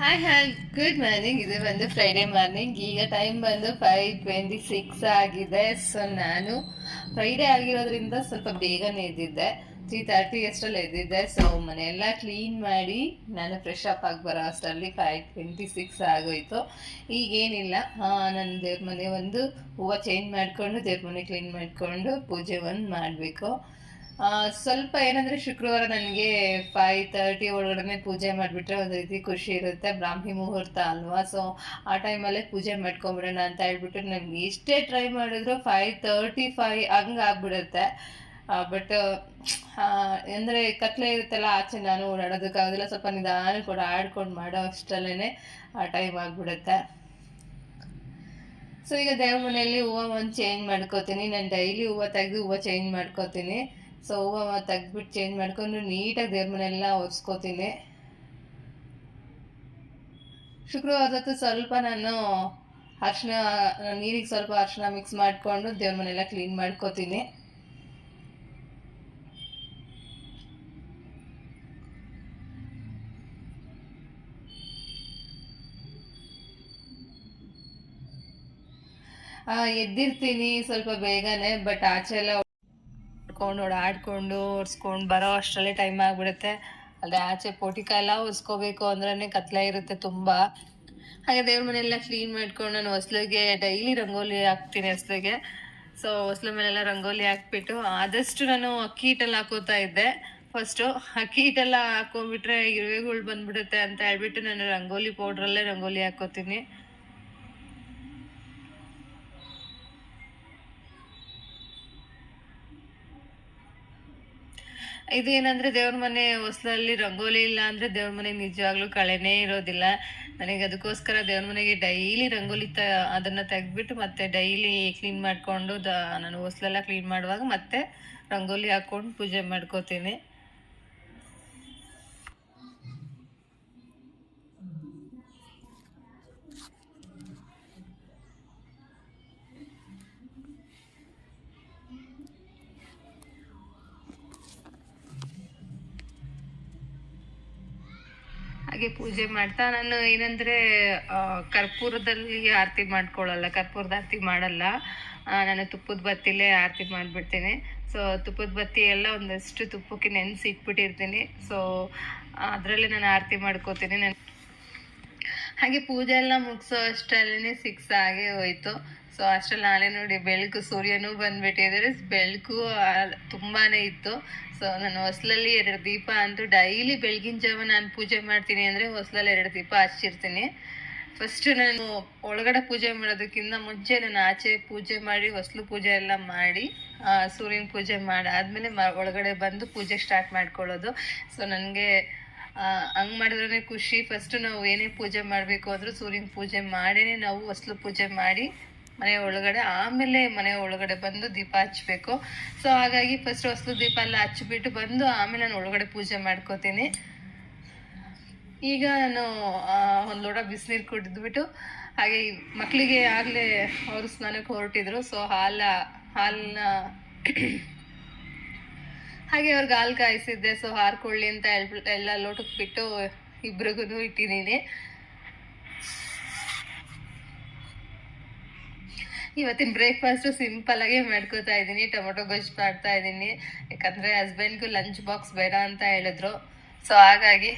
Hi hi good morning ಇದು ಬಂದು Friday morning ಈಗ ಟೈಮ್ ಬಂದು ಫೈವ್ ಟ್ವೆಂಟಿ ಸಿಕ್ಸ್ ಆಗಿದೆ. ಸೊ ನಾನು ಫ್ರೈಡೇ ಆಗಿರೋದ್ರಿಂದ ಸ್ವಲ್ಪ ಬೇಗನೆ ಎದ್ದಿದ್ದೆ. ತ್ರೀ ತರ್ಟಿ ಅಷ್ಟರಲ್ಲಿ ಎದ್ದಿದ್ದೆ. ಸೊ ಮನೆಯೆಲ್ಲ ಕ್ಲೀನ್ ಮಾಡಿ ನಾನು ಫ್ರೆಶ್ ಅಪ್ ಆಗಿ ಬರೋ ಅಷ್ಟರಲ್ಲಿ ಫೈವ್ ಟ್ವೆಂಟಿ ಸಿಕ್ಸ್ ಆಗೋಯಿತು. ಈಗೇನಿಲ್ಲ. ನನ್ನ ದೇವ್ರ ಮನೆ ಒಂದು ಹೂವು ಚೇಂಜ್ ಮಾಡಿಕೊಂಡು, ದೇವ್ರ ಮನೆ ಕ್ಲೀನ್ ಮಾಡಿಕೊಂಡು ಪೂಜೆ ಒಂದು ಮಾಡಬೇಕು. ಸ್ವಲ್ಪ ಏನಂದ್ರೆ ಶುಕ್ರವಾರ ನನಗೆ ಫೈವ್ ತರ್ಟಿ ಒಳಗಡೆ ಪೂಜೆ ಮಾಡಿಬಿಟ್ರೆ ಒಂದು ರೀತಿ ಖುಷಿ ಇರುತ್ತೆ. ಬ್ರಾಹ್ಮಿ ಮುಹೂರ್ತ ಅಲ್ವಾ? ಸೊ ಆ ಟೈಮಲ್ಲೇ ಪೂಜೆ ಮಾಡ್ಕೊಂಬಿಡೋಣ ಅಂತ ಹೇಳ್ಬಿಟ್ಟು ನನಗೆ ಇಷ್ಟೇ ಟ್ರೈ ಮಾಡಿದ್ರು. ಫೈವ್ ತರ್ಟಿ ಫೈವ್ ಹಂಗೆ ಆಗ್ಬಿಡುತ್ತೆ. ಬಟ್ ಅಂದರೆ ಕತ್ಲೆ ಇರುತ್ತಲ್ಲ ಆಚೆ ನಾನು ಓಡಾಡೋದಕ್ಕಾಗೋದಿಲ್ಲ. ಸ್ವಲ್ಪ ನಿಧಾನ ಕೂಡ ಆಡ್ಕೊಂಡು ಮಾಡೋ ಅಷ್ಟರಲ್ಲೇ ಆ ಟೈಮ್ ಆಗಿಬಿಡುತ್ತೆ. ಸೊ ಈಗ ದೇವ್ರ ಮನೆಯಲ್ಲಿ ಹೂವು ಒಂದು ಚೇಂಜ್ ಮಾಡ್ಕೋತೀನಿ. ನಾನು ಡೈಲಿ ಹೂವು ತೆಗೆದು ಹೂವು ಚೇಂಜ್ ಮಾಡ್ಕೋತೀನಿ. ಸೊ ಹೂವು ತೆಗ್ದ್ಬಿಟ್ಟು ಚೇಂಜ್ ಮಾಡ್ಕೊಂಡು ನೀಟಾಗಿ ದೇವ್ರ ಮನೆಯೆಲ್ಲ ಒರೆಸ್ಕೋತೀನಿ. ಹೊತ್ತು ಸ್ವಲ್ಪ ನಾನು ಅರ್ಶಿನ, ನೀರಿಗೆ ಸ್ವಲ್ಪ ಅರ್ಶಿನ ಮಿಕ್ಸ್ ಮಾಡಿಕೊಂಡು ದೇವ್ರ ಮನೆಯೆಲ್ಲ ಕ್ಲೀನ್ ಮಾಡ್ಕೋತೀನಿ. ಎದ್ದಿರ್ತೀನಿ ಸ್ವಲ್ಪ ಬೇಗನೆ ಬಟ್ ಆಚೆ ಎಲ್ಲ ಓಡ್ಕೊಂಡು ಓಡಾಡ್ಕೊಂಡು ಒರೆಸ್ಕೊಂಡು ಬರೋ ಅಷ್ಟರಲ್ಲೇ ಟೈಮ್ ಆಗಿಬಿಡುತ್ತೆ. ಅಲ್ಲದೆ ಆಚೆ ಪೋಟಿಕ ಎಲ್ಲ ಒರೆಸ್ಕೋಬೇಕು ಅಂದ್ರೆ ಕತ್ಲೆ ಇರುತ್ತೆ ತುಂಬ. ಹಾಗೆ ದೇವ್ರ ಮನೆಯೆಲ್ಲ ಕ್ಲೀನ್ ಮಾಡ್ಕೊಂಡು ನಾನು ಹೊಸ್ಲಿಗೆ ಡೈಲಿ ರಂಗೋಲಿ ಹಾಕ್ತೀನಿ ಹೊಸ್ಲಿಗೆ. ಸೊ ಹೊಸ್ಲ ಮೇಲೆಲ್ಲ ರಂಗೋಲಿ ಹಾಕ್ಬಿಟ್ಟು ಆದಷ್ಟು ನಾನು ಅಕ್ಕಿ ಹಿಟ್ಟೆಲ್ಲ ಹಾಕೋತಾ ಇದ್ದೆ. ಫಸ್ಟು ಅಕ್ಕಿ ಹಿಟ್ಟೆಲ್ಲ ಹಾಕೊಂಡ್ಬಿಟ್ರೆ ಇರುವೆಗಳು ಬಂದ್ಬಿಡುತ್ತೆ ಅಂತ ಹೇಳ್ಬಿಟ್ಟು ನಾನು ರಂಗೋಲಿ ಪೌಡ್ರಲ್ಲೇ ರಂಗೋಲಿ ಹಾಕೋತೀನಿ. ಇದು ಏನಂದ್ರೆ ದೇವ್ರ ಮನೆ ಹೊಸ್ಲಲ್ಲಿ ರಂಗೋಲಿ ಇಲ್ಲ ಅಂದ್ರೆ ದೇವ್ರ ಮನೆ ನಿಜವಾಗ್ಲೂ ಕಳೆನೇ ಇರೋದಿಲ್ಲ. ನನಗೆ ಅದಕ್ಕೋಸ್ಕರ ದೇವ್ರ ಮನೆಗೆ ಡೈಲಿ ರಂಗೋಲಿ ತ, ಅದನ್ನ ತೆಗ್ದ್ಬಿಟ್ಟು ಮತ್ತೆ ಡೈಲಿ ಕ್ಲೀನ್ ಮಾಡ್ಕೊಂಡು ದ, ನಾನು ಹೊಸ್ಲೆಲ್ಲ ಕ್ಲೀನ್ ಮಾಡುವಾಗ ಮತ್ತೆ ರಂಗೋಲಿ ಹಾಕೊಂಡು ಪೂಜೆ ಮಾಡ್ಕೋತೀನಿ. ಹಾಗೆ ಪೂಜೆ ಮಾಡ್ತಾ ನಾನು ಏನಂದ್ರೆ ಕರ್ಪೂರದಲ್ಲಿ ಆರತಿ ಮಾಡ್ಕೊಳ್ಳಲ್ಲ, ಕರ್ಪೂರದ ಆರತಿ ಮಾಡಲ್ಲ. ನಾನು ತುಪ್ಪದ ಬತ್ತಿಲೇ ಆರತಿ ಮಾಡಿಬಿಡ್ತೀನಿ. ಸೊ ತುಪ್ಪದ ಬತ್ತಿ ಎಲ್ಲ ಒಂದಷ್ಟು ತುಪ್ಪಕ್ಕೆ ನೆನೆಸಿ ಇಟ್ಬಿಟ್ಟಿರ್ತೀನಿ. ಸೊ ಅದರಲ್ಲೇ ನಾನು ಆರತಿ ಮಾಡ್ಕೋತೀನಿ. ನಾನು ಹಾಗೆ ಪೂಜೆ ಎಲ್ಲ ಮುಗಿಸೋ ಅಷ್ಟರಲ್ಲೇ ಸಿಕ್ಸ್ ಆಗೇ ಹೋಯ್ತು. ಸೊ ಅಷ್ಟರಲ್ಲಿ ನಾಳೆ ನೋಡಿ ಬೆಳಕು, ಸೂರ್ಯನೂ ಬಂದ್ಬಿಟ್ಟಿದ್ರೆ ಬೆಳಕು ತುಂಬಾನೇ ಇತ್ತು. ಸೊ ನಾನು ಹೊಸ್ಲಲ್ಲಿ ಎರಡು ದೀಪ ಅಂತೂ ಡೈಲಿ ಬೆಳಗಿನ ಜಾವ ನಾನು ಪೂಜೆ ಮಾಡ್ತೀನಿ ಅಂದರೆ ಹೊಸ್ಲಲ್ಲಿ ಎರಡು ದೀಪ ಹಚ್ಚಿರ್ತೀನಿ. ಫಸ್ಟ್ ನಾನು ಒಳಗಡೆ ಪೂಜೆ ಮಾಡೋದಕ್ಕಿಂತ ಮುಂಚೆ ನಾನು ಆಚೆ ಪೂಜೆ ಮಾಡಿ, ಹೊಸ್ಲು ಪೂಜೆ ಎಲ್ಲ ಮಾಡಿ ಸೂರ್ಯನ ಪೂಜೆ ಮಾಡಾದ್ಮೇಲೆ ಮ, ಒಳಗಡೆ ಬಂದು ಪೂಜೆ ಸ್ಟಾರ್ಟ್ ಮಾಡ್ಕೊಳ್ಳೋದು. ಸೊ ನನಗೆ ಹಂಗ್ ಮಾಡಿದ್ರೆ ಖುಷಿ. ಫಸ್ಟ್ ನಾವು ಏನೇ ಪೂಜೆ ಮಾಡಬೇಕು ಅಂದ್ರೂ ಸೂರ್ಯನ ಪೂಜೆ ಮಾಡೇನೆ. ನಾವು ಹೊಸ್ಲು ಪೂಜೆ ಮಾಡಿ ಮನೆ ಒಳಗಡೆ, ಆಮೇಲೆ ಮನೆ ಒಳಗಡೆ ಬಂದು ದೀಪ ಹಚ್ಚಬೇಕು ಸೊ ಹಾಗಾಗಿ ಫಸ್ಟ್ ಹೊಸಲು ದೀಪ ಎಲ್ಲ ಹಚ್ಬಿಟ್ಟು ಬಂದು ಆಮೇಲೆ ನಾನು ಒಳಗಡೆ ಪೂಜೆ ಮಾಡ್ಕೋತೀನಿ. ಈಗ ನಾನು ಒಂದು ಲೋಟ ಬಿಸಿನೀರು ಕುಡಿದ್ಬಿಟ್ಟು, ಹಾಗೆ ಮಕ್ಕಳಿಗೆ ಆಗಲೇ ಅವರು ಸ್ನಾನಕ್ಕೆ ಹೊರಟಿದ್ರು. ಸೊ ಹಾಲ ಹಾಲನ್ನ ಹಾಗೆ ಅವ್ರಿಗೆ ಹಾಲು ಕಾಯಿಸಿದ್ದೆ. ಸೊ ಹಾರ್ಕೊಳ್ಳಿ ಅಂತ ಎಲ್ಲ ಲೋಟಕ್ಕೆ ಬಿಟ್ಟು ಇಬ್ರಿಗೂ ಇಟ್ಟಿದ್ದೀನಿ. ಇವತ್ತಿನ ಬ್ರೇಕ್ಫಾಸ್ಟು ಸಿಂಪಲ್ ಆಗಿ ಮಾಡ್ಕೋತಾ ಇದ್ದೀನಿ, ಟೊಮೊಟೊ ಗೊಜ್ಜು ಮಾಡ್ತಾ ಇದ್ದೀನಿ. ಯಾಕಂದರೆ ಹಸ್ಬೆಂಡ್ಗೂ ಲಂಚ್ ಬಾಕ್ಸ್ ಬೇಡ ಅಂತ ಹೇಳಿದ್ರು. ಸೊ ಹಾಗಾಗಿ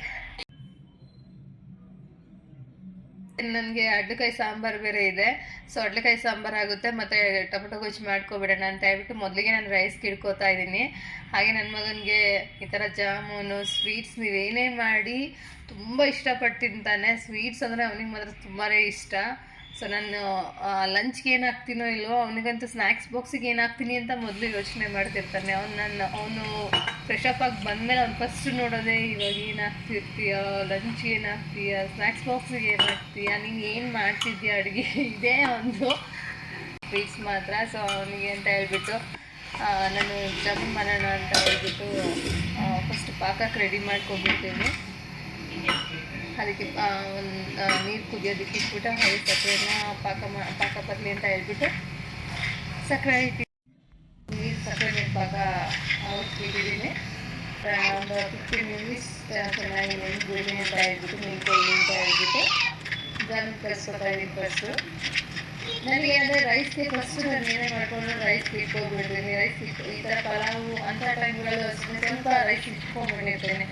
ನನಗೆ ಅಡ್ಲಕಾಯಿ ಸಾಂಬಾರು ಬೇರೆ ಇದೆ. ಸೊ ಅಡ್ಲಕಾಯಿ ಸಾಂಬಾರು ಆಗುತ್ತೆ, ಮತ್ತು ಟೊಮೊಟೊ ಗೊಜ್ಜು ಮಾಡ್ಕೊಬಿಡೋಣ ಅಂತ ಹೇಳ್ಬಿಟ್ಟು ಮೊದಲಿಗೆ ನಾನು ರೈಸ್ ಕಿಡ್ಕೋತಾ ಇದ್ದೀನಿ. ಹಾಗೆ ನನ್ನ ಮಗನಿಗೆ ಈ ಥರ ಜಾಮೂನು ಸ್ವೀಟ್ಸ್ ನೀವೇನೇ ಮಾಡಿ, ತುಂಬ ಇಷ್ಟಪಟ್ಟು ತಿಂತಾನೆ. ಸ್ವೀಟ್ಸ್ ಅಂದರೆ ಅವನಿಗೆ ಮಾತ್ರ ತುಂಬಾ ಇಷ್ಟ. ಸೊ ನಾನು ಲಂಚ್ಗೆ ಏನು ಹಾಕ್ತೀನೋ ಇಲ್ವೋ ಅವನಿಗಂತೂ ಸ್ನ್ಯಾಕ್ಸ್ ಬಾಕ್ಸಿಗೆ ಏನು ಹಾಕ್ತೀನಿ ಅಂತ ಮೊದಲು ಯೋಚನೆ ಮಾಡ್ತಿರ್ತಾನೆ. ಅವ್ನು ನನ್ನ, ಅವನು ಫ್ರೆಶ್ ಆಗಿ ಬಂದಮೇಲೆ ಅವ್ನು ಫಸ್ಟ್ ನೋಡೋದೇ ಇವಾಗ ಏನು ಹಾಕ್ತಿರ್ತೀಯ ಲಂಚ್ಗೆ ಏನು ಹಾಕ್ತೀಯ ಸ್ನ್ಯಾಕ್ಸ್ ಬಾಕ್ಸಿಗೆ ಏನು ಹಾಕ್ತೀಯ ನೀನು ಏನು ಮಾಡ್ತಿದ್ಯಾ ಅಡುಗೆ? ಇದೇ ಒಂದು ಸ್ವೀಟ್ಸ್ ಮಾತ್ರ. ಸೊ ಅವನಿಗೆ ಅಂತ ಹೇಳ್ಬಿಟ್ಟು ನಾನು ಜಾಮೂನ್ ಮಾಡೋಣ ಅಂತ ಹೇಳ್ಬಿಟ್ಟು ಫಸ್ಟ್ ಪಾಕಕ್ಕೆ ರೆಡಿ ಮಾಡ್ಕೊಬಿಡ್ತೀನಿ ಅದಕ್ಕೆ ಒಂದು ನೀರು ಕುದಿಯೋದಕ್ಕೆ ಇಟ್ಬಿಟ್ಟು ಹಾಗೆ ಸಕ್ಕರೆನ ಪಾಕ ಮಾ, ಪಾಕ ಬರಲಿ ಅಂತ ಹೇಳ್ಬಿಟ್ಟು ಸಕ್ಕರೆ ಇಟ್ಟು ನೀರು ಸಕ್ಕರೆ ಪಾಕ ಇಟ್ಟಿದ್ದೀನಿ. ಒಂದು ಫಿಫ್ಟೀನ್ ಮಿನಿಟ್ಸ್ ಚೆನ್ನಾಗಿ ನೆನ್ಬಿಡಿ ಅಂತ ಹೇಳ್ಬಿಟ್ಟು ನಿಂತ್ಕೊಳ್ಳಿ ಅಂತ ಹೇಳ್ಬಿಟ್ಟು ಇದನ್ನು ಕಲಿಸ್ಕೊತಾ ಇದ್ದೀನಿ ಫಸ್ಟು ನನಗೆ ಅಂದರೆ ರೈಸ್ಗೆ ಫಸ್ಟ್ ನಾನು ಏನೇ ಮಾಡ್ಕೊಂಡು ರೈಸ್ ಇಟ್ಕೊಂಡ್ಬಿಡ್ತೀನಿ ರೈಸ್ ಇಟ್ಟು ಈ ಥರ ಪಲಾವು ಅಂಥ ಟೈಮ್ಗಳಲ್ಲೂ ಅಷ್ಟೇ ಸ್ವಲ್ಪ ರೈಸ್ ಇಟ್ಕೊಂಡ್ಬಿಟ್ಟಿರ್ತೇನೆ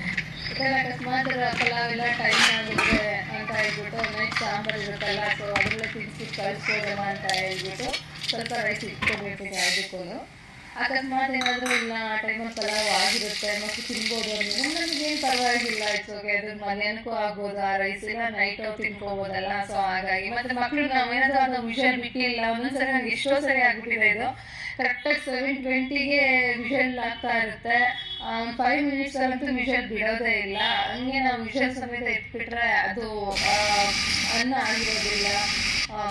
ಯಾಕಂದ್ರೆ ಅಕಸ್ಮಾತ್ ಪಲಾವ್ ಎಲ್ಲ ಟೈಮ್ ಆಗುತ್ತೆ ಅಂತ ಹೇಳ್ಬಿಟ್ಟು ನೈಟ್ ಸಾಂಬಾರು ಇರುತ್ತಲ್ಲ ಸೊ ಅದೆಲ್ಲ ತಿನ್ಸಿ ಕಳಿಸ್ಬೋದಲ್ಲ ಅಂತ ಹೇಳ್ಬಿಟ್ಟು ಸ್ವಲ್ಪ ರೈಸ್ ಇಟ್ಕೋಬೇಕು ಯಾವುದಕ್ಕೂ ಅಕಸ್ಮಾತ್ ಏನಾದರೂ ಇಲ್ಲ, ಆ ಟೈಮಲ್ಲಿ ಪಲಾವ್ ಆಗಿರುತ್ತೆ, ಮತ್ತು ತಿನ್ಬೋದು ಅಂದರೆ ನನಗೇನು ಪರವಾಗಿಲ್ಲ ಇಟ್ಸ್ ಓಕೆ ಅದು ಮಧ್ಯಾಹ್ನಕ್ಕೂ ಆಗ್ಬೋದು ಆ ರೈಸ್ ಎಲ್ಲ ನೈಟ್ ತಿನ್ಕೋಬೋದಲ್ಲ ಸೊ ಹಾಗಾಗಿ ಮತ್ತೆ ಮಕ್ಕಳು ಏನಾದರೂ ಅದು ವಿಷನ್ ಬಿಟ್ಟಿಲ್ಲ ಒಂದೊಂದ್ಸರಿ ನನಗೆ ಎಷ್ಟೋ ಸರಿ ಆಗ್ಬಿಟ್ಟಿದೆ ಇದು. ಕರೆಕ್ಟಾಗಿ ಸೆವೆನ್ ಟ್ವೆಂಟಿಗೆ ವಿಷನ್ ಆಗ್ತಾ ಇರುತ್ತೆ. ಫೈವ್ ಮಿನಿಟ್ಸ್ ಅಂತೂ ಮಿಷನ್ ಬಿಡೋದೇ ಇಲ್ಲ. ಹಂಗೆ ನಾವು ಮಿಷನ್ ಸಮೇತ ಎತ್ಬಿಟ್ರೆ ಅದು ಅನ್ನ ಆಗಿರೋದಿಲ್ಲ.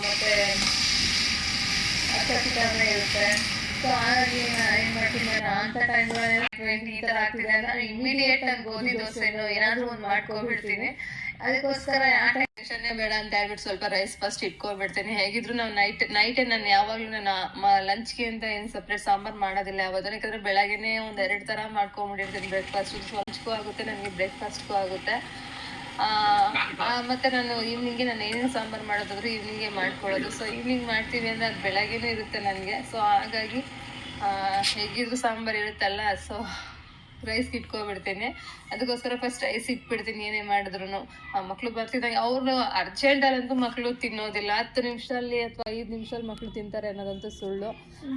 ಮತ್ತೆ ಅಚ್ಚುಕಟ್ಟಾಗಿ ಇರುತ್ತೆ. ಸೊ ಹಾಗಾಗಿ ನಾನು ಏನು ಮಾಡ್ತೀನಿ ನಾನು ಅಂಥ ಟೈಮ್ಗಳಲ್ಲಿ ಈ ಥರ ಆಗ್ತಿದೆ ಅಂದ್ರೆ ಇಮಿಡಿಯೇಟ್ ಆಗಿ ಗೋಧಿ ದೋಸೆನೋ ಏನಾದ್ರೂ ಒಂದು ಮಾಡ್ಕೊಬಿಡ್ತೀನಿ. ಅದಕ್ಕೋಸ್ಕರ ಆ ಟೆನ್ಷನ್ನೇ ಬೇಡ ಅಂತ ಹೇಳ್ಬಿಟ್ಟು ಸ್ವಲ್ಪ ರೈಸ್ ಫಸ್ಟ್ ಇಟ್ಕೊಬಿಡ್ತೀನಿ ಹೇಗಿದ್ರು ನಾವು ನೈಟ್ ನೈಟೇ ನಾನು ಯಾವಾಗಲೂ ನಾನು ಲಂಚ್ಗೆ ಅಂತ ಏನು ಸಪ್ರೇಟ್ ಸಾಂಬಾರು ಮಾಡೋದಿಲ್ಲ ಯಾವತ್ತೂ. ಯಾಕಂದರೆ ಬೆಳಗ್ಗೆನೇ ಒಂದು ಎರಡು ಥರ ಮಾಡ್ಕೊಂಬಿಟ್ಟಿರ್ತೀನಿ ಬ್ರೇಕ್ಫಾಸ್ಟ್ ಲಂಚ್ಗೂ ಆಗುತ್ತೆ ನನಗೆ ಬ್ರೇಕ್ಫಾಸ್ಟ್ಗೂ ಆಗುತ್ತೆ. ಆ, ಮತ್ತೆ ನಾನು ಈವ್ನಿಂಗ್ಗೆ ನಾನು ಏನೇನು ಸಾಂಬಾರು ಮಾಡೋದಾದ್ರೂ ಈವ್ನಿಂಗೆ ಮಾಡ್ಕೊಳ್ಳೋದು. ಸೊ ಈವ್ನಿಂಗ್ ಮಾಡ್ತೀವಿ ಅಂದರೆ ಅದು ಬೆಳಗ್ಗೆನೂ ಇರುತ್ತೆ ನನಗೆ. ಸೊ ಹಾಗಾಗಿ ಹೇಗಿದ್ರು ಸಾಂಬಾರು ಇರುತ್ತಲ್ಲ ಸೊ ರೈಸ್ ಇಟ್ಕೊಬಿಡ್ತೀನಿ ಅದಕ್ಕೋಸ್ಕರ ಫಸ್ಟ್ ರೈಸ್ ಇಟ್ಬಿಡ್ತೀನಿ, ಏನೇ ಮಾಡಿದ್ರು ಮಕ್ಕಳು ಬರ್ತಿದ್ದಂಗೆ ಅವರು ಅರ್ಜೆಂಟಲ್ಲಂತೂ ಮಕ್ಕಳು ತಿನ್ನೋದಿಲ್ಲ. ಹತ್ತು ನಿಮಿಷದಲ್ಲಿ ಅಥವಾ ಐದು ನಿಮಿಷದಲ್ಲಿ ಮಕ್ಕಳು ತಿಂತಾರೆ ಅನ್ನೋದಂತೂ ಸುಳ್ಳು.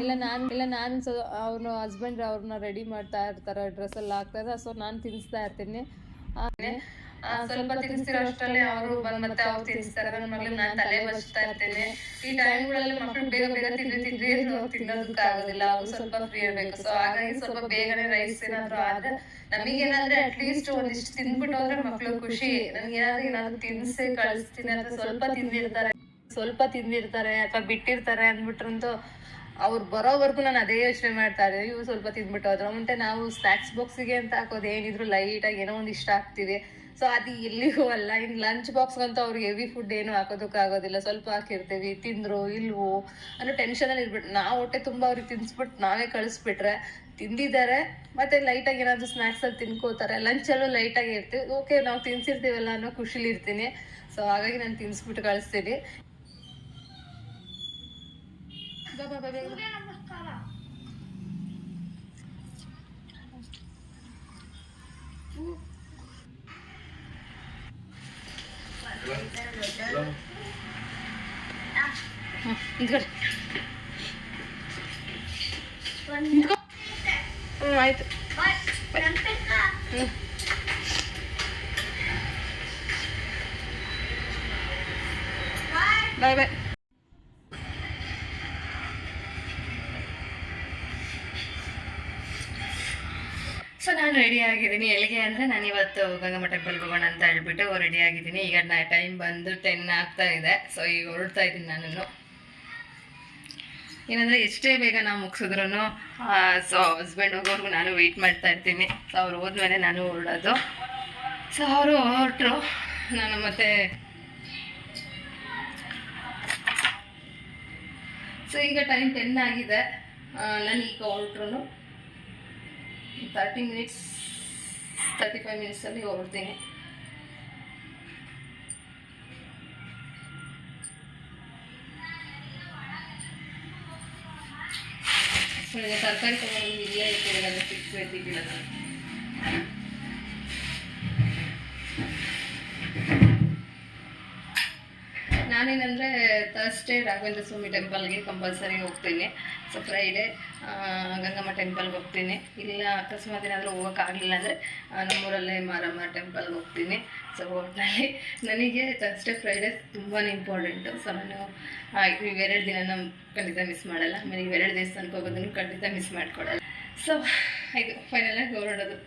ಇಲ್ಲ ನಾನು ಇಲ್ಲ ನಾನು ಸೊ ಅವನು ಹಸ್ಬೆಂಡ್ ಅವ್ರನ್ನ ರೆಡಿ ಮಾಡ್ತಾ ಇರ್ತಾರೆ ಡ್ರೆಸ್ಸಲ್ಲಿ ಹಾಕ್ತಾರೆ ಸೊ ನಾನು ತಿನ್ನಿಸ್ತಾ ಇರ್ತೀನಿ. ಸ್ವಲ್ಪ ತಿನ್ಸ್ತಿರೋ ಅಷ್ಟರಲ್ಲೇ ಅವರು ಬಂದ್ ಮತ್ತೆ ಅವ್ರು ತಿನ್ಸ್ತಾರೆ ನನ್ನ ಮಗಳು ನಾನು ತಲೆ ಬಚ್ತಾ ಇರ್ತೇನೆ. ಈ ಟೈಮ್ಗಳಲ್ಲಿ ಮಕ್ಕಳು ಬೇಗ ಬೇಗ ತಿಂದ್ರೆ ತಿಂದ್ರೆ ಅವ್ರು ತಿನ್ನೋದಕ್ಕಾಗೋದಿಲ್ಲ ಅವ್ರು ಸ್ವಲ್ಪ ಫ್ರೀ ಇರಬೇಕು. ಸೊ ಹಾಗಾಗಿ ಸ್ವಲ್ಪ ಬೇಗನೆ ರೈಸ್ ಏನಾದ್ರು ಆದ್ರೆ ನಮಗೇನಾದ್ರೆ ಅಟ್ಲೀಸ್ಟ್ ಒಂದಿಷ್ಟು ತಿಂದ್ಬಿಟ್ಟು ಹೋದ್ರೆ ಮಕ್ಳು ಖುಷಿ. ನನ್ಗೇನಾದ್ರು ಏನಾದ್ರು ತಿನ್ಸೆ ಕಳಿಸ್ತೀನಿ ಅಂತ ಸ್ವಲ್ಪ ತಿಂದಿರ್ತಾರೆ. ಸ್ವಲ್ಪ ತಿಂದಿರ್ತಾರೆ ಅಥವಾ ಬಿಟ್ಟಿರ್ತಾರೆ ಅಂದ್ಬಿಟ್ರಂತೂ ಅವ್ರು ಬರೋವರೆಗೂ ನಾನು ಅದೇ ಯೋಚನೆ ಮಾಡ್ತಾ ಇದ್ದೆ ಇವು ಸ್ವಲ್ಪ ತಿಂದ್ಬಿಟ್ಟು ಹೋದ್ರು. ಮುಂದೆ ನಾವು ಸ್ನಾಕ್ಸ್ ಬಾಕ್ಸಿಗೆ ಅಂತ ಹಾಕೋದು ಏನಿದ್ರು ಲೈಟಾಗಿ ಏನೋ ಒಂದು ಇಷ್ಟ ಆಗ್ತೀವಿ ಸೊ ಅದು ಎಲ್ಲಿಗೂ ಅಲ್ಲ. ಇನ್ನು ಲಂಚ್ ಬಾಕ್ಸ್ಗಂತೂ ಅವ್ರಿಗೆ ಹೆವಿ ಫುಡ್ ಏನು ಹಾಕೋದಕ್ಕಾಗೋದಿಲ್ಲ ಸ್ವಲ್ಪ ಹಾಕಿರ್ತೀವಿ. ತಿಂದ್ರು, ಇಲ್ವೋ ಅನ್ನೋ ಟೆನ್ಷನಲ್ಲಿ ಇರ್ಬಿಟ್ಟು ನಾವು ಹೊಟ್ಟೆ ತುಂಬ ಅವ್ರಿಗೆ ತಿನ್ಸ್ಬಿಟ್ಟು ನಾವೇ ಕಳಿಸ್ಬಿಟ್ರೆ ತಿಂದಿದ್ದಾರೆ ಮತ್ತೆ ಲೈಟಾಗಿ ಏನಾದರೂ ಸ್ನ್ಯಾಕ್ಸಲ್ಲಿ ತಿನ್ಕೋತಾರೆ. ಲಂಚಲ್ಲೂ ಲೈಟಾಗಿ ಇರ್ತೀವಿ. ಓಕೆ ನಾವು ತಿನ್ಸಿರ್ತೀವಲ್ಲ ಅನ್ನೋ ಖುಷಿಲಿ ಇರ್ತೀನಿ. ಸೊ ಹಾಗಾಗಿ ನಾನು ತಿನ್ಸ್ಬಿಟ್ಟು ಕಳಿಸ್ತೀನಿ. ಬಾ ಬಾ ಬಾ ಬೇಗ ಬಾ. ಹ್ಮ್, ನಿಂತ್ಕೊಳಿ. ನಿಂತ್ಕೊ. ಹ್ಮ್ ಆಯ್ತು ಹ್ಮ್ ಬಾಯ್ ಬಾಯ್ ರೆಡಿ ಆಗಿದ್ದೀನಿ. ಎಲ್ಲಿಗೆ ಅಂದರೆ ನಾನು ಇವತ್ತು ಗಂಗಾ ಮಠಕ್ಕೆ ಅಂತ ಹೇಳ್ಬಿಟ್ಟು ರೆಡಿ ಆಗಿದ್ದೀನಿ. ಈಗ ನಾ ಟೈಮ್ ಬಂದು ಟೆನ್ ಆಗ್ತಾ ಇದೆ. ಸೊ ಈಗ ಹೊರಡ್ತಾ ಇದ್ದೀನಿ ನಾನು ಏನಂದರೆ ಎಷ್ಟೇ ಬೇಗ ನಾವು ಮುಗಿಸಿದ್ರು ಸೊ ಹಸ್ಬೆಂಡ್ ಹೋಗೋರ್ಗು ನಾನು ವೆಯ್ಟ್ ಮಾಡ್ತಾ ಇರ್ತೀನಿ. ಸೊ ಅವ್ರು ಹೋದ್ಮೇಲೆ ನಾನು ಹೊರಡೋದು. ಸೊ ಅವರು ಹೊರಟರು. ನಾನು ಮತ್ತೆ ಸೊ ಈಗ ಟೈಮ್ ಟೆನ್ ಆಗಿದೆ. ನಾನು ಈಗ ಹೊರಟ್ರು ತರ್ಟಿ ಮಿನಿಟ್ಸ್ ತರ್ಟಿ ಫೈವ್ ಮಿನಿಟ್ಸಲ್ಲಿ ಹೊರಡ್ತೀನಿ ಸೊ ಈಗ ತರಕಾರಿ ತಗೊಂಡು ಇಲ್ಲೇ ಇಟ್ಟಿರೋದು ಫಿಕ್ಸ್ ಇಟ್ಟಿಲ್ಲ ನಾನೇನಂದರೆ ಥರ್ಸ್ಡೇ ರಾಘವೇಂದ್ರ ಸ್ವಾಮಿ ಟೆಂಪಲ್ಗೆ ಕಂಪಲ್ಸರಿ ಹೋಗ್ತೀನಿ. ಸೊ ಫ್ರೈಡೇ ಗಂಗಮ್ಮ ಟೆಂಪಲ್ಗೆ ಹೋಗ್ತೀನಿ. ಇಲ್ಲ, ಅಕಸ್ಮಾತ್ ಏನಾದರೂ ಹೋಗೋಕ್ಕಾಗಲಿಲ್ಲ ಅಂದರೆ ನಮ್ಮೂರಲ್ಲೇ ಮಾರಮ್ಮ ಟೆಂಪಲ್ಗೆ ಹೋಗ್ತೀನಿ. ಸೊ ಒಟ್ಟಿನಲ್ಲಿ ನನಗೆ ಥರ್ಸ್ಡೇ ಫ್ರೈಡೇ ತುಂಬಾ ಇಂಪಾರ್ಟೆಂಟು ಸೊ ನಾನು ಇವೆರಡು ದಿನ ಖಂಡಿತ ಮಿಸ್ ಮಾಡಲ್ಲ. ಆಮೇಲೆ ಇವೆರಡು ದೇವಸ್ಥಾನಕ್ಕೆ ಹೋಗೋದನ್ನು ಖಂಡಿತ ಮಿಸ್ ಮಾಡ್ಕೊಡಲ್ಲ. ಸೊ ಇದು ಫೈನಲಾಗಿ ಹೊರಡೋದು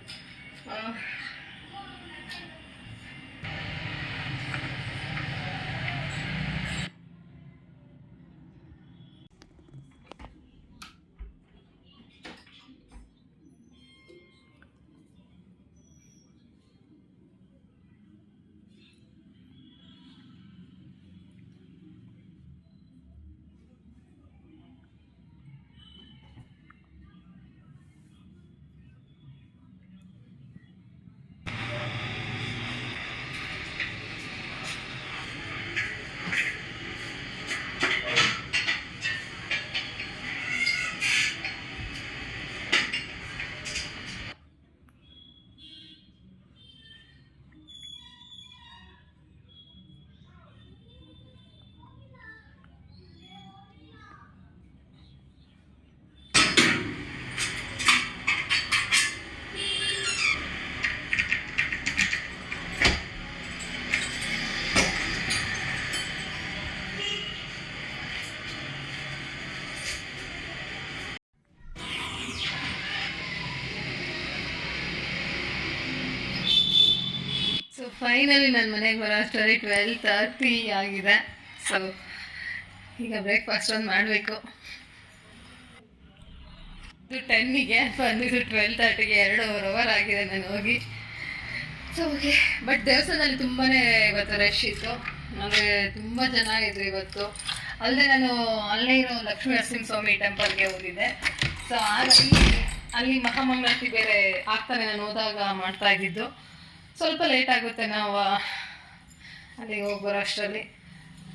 ಫೈನಲಿ ನನ್ನ ಮನೆಗೆ ಬರೋ ಅಷ್ಟರಲ್ಲಿ ಟ್ವೆಲ್ ತರ್ಟಿ ಆಗಿದೆ. ಸೊ ಈಗ ಬ್ರೇಕ್ಫಾಸ್ಟ್ ಒಂದು ಮಾಡಬೇಕು. ಇದು ಟೆನ್ನಿಗೆ ಬಂದಿದ್ದು ಟ್ವೆಲ್ ತರ್ಟಿಗೆ ಎರಡು ಅವರ್ ಆಗಿದೆ ನಾನು ಹೋಗಿ. ಸೊ ಓಕೆ ಬಟ್ ದೇವಸ್ಥಾನದಲ್ಲಿ ತುಂಬಾ ಇವತ್ತು ರಶ್ ಇತ್ತು. ನನಗೆ ತುಂಬ ಜನ ಇದ್ರು ಇವತ್ತು. ಅಲ್ಲದೆ ನಾನು ಅಲ್ಲೇ ಇರೋ ಲಕ್ಷ್ಮೀ ನರಸಿಂಹಸ್ವಾಮಿ ಟೆಂಪಲ್ಗೆ ಹೋಗಿದ್ದೆ. ಸೊ ಹಾಗಾಗಿ ಅಲ್ಲಿ ಮಹಾಮಂಗಳಾರತಿ ಬೇರೆ ಆಗ್ತಾನೆ ನಾನು ಹೋದಾಗ ಮಾಡ್ತಾ ಇದ್ದಿದ್ದು. ಸ್ವಲ್ಪ ಲೇಟ್ ಆಗುತ್ತೆ ನಾವು ಅಲ್ಲಿಗೆ ಹೋಗಿ ಬರೋ ಅಷ್ಟರಲ್ಲಿ.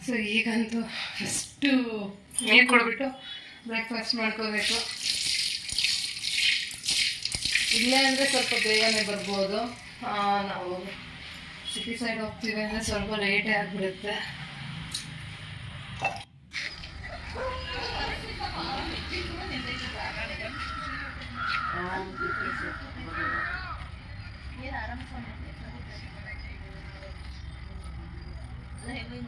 ಸೊ ಈಗಂತೂ ಫಸ್ಟು ನೀರು ಕೊಡ್ಬಿಟ್ಟು ಬ್ರೇಕ್ಫಾಸ್ಟ್ ಮಾಡ್ಕೋಬೇಕು. ಇಲ್ಲೇ ಅಂದರೆ ಸ್ವಲ್ಪ ಬೇಗನೆ ಬರ್ಬೋದು. ನಾವು ಸಿಟಿ ಸೈಡ್ ಹೋಗ್ತೀವಿ ಅಂದರೆ ಸ್ವಲ್ಪ ಲೇಟೇ ಆಗಿಬಿಡುತ್ತೆ Thank you.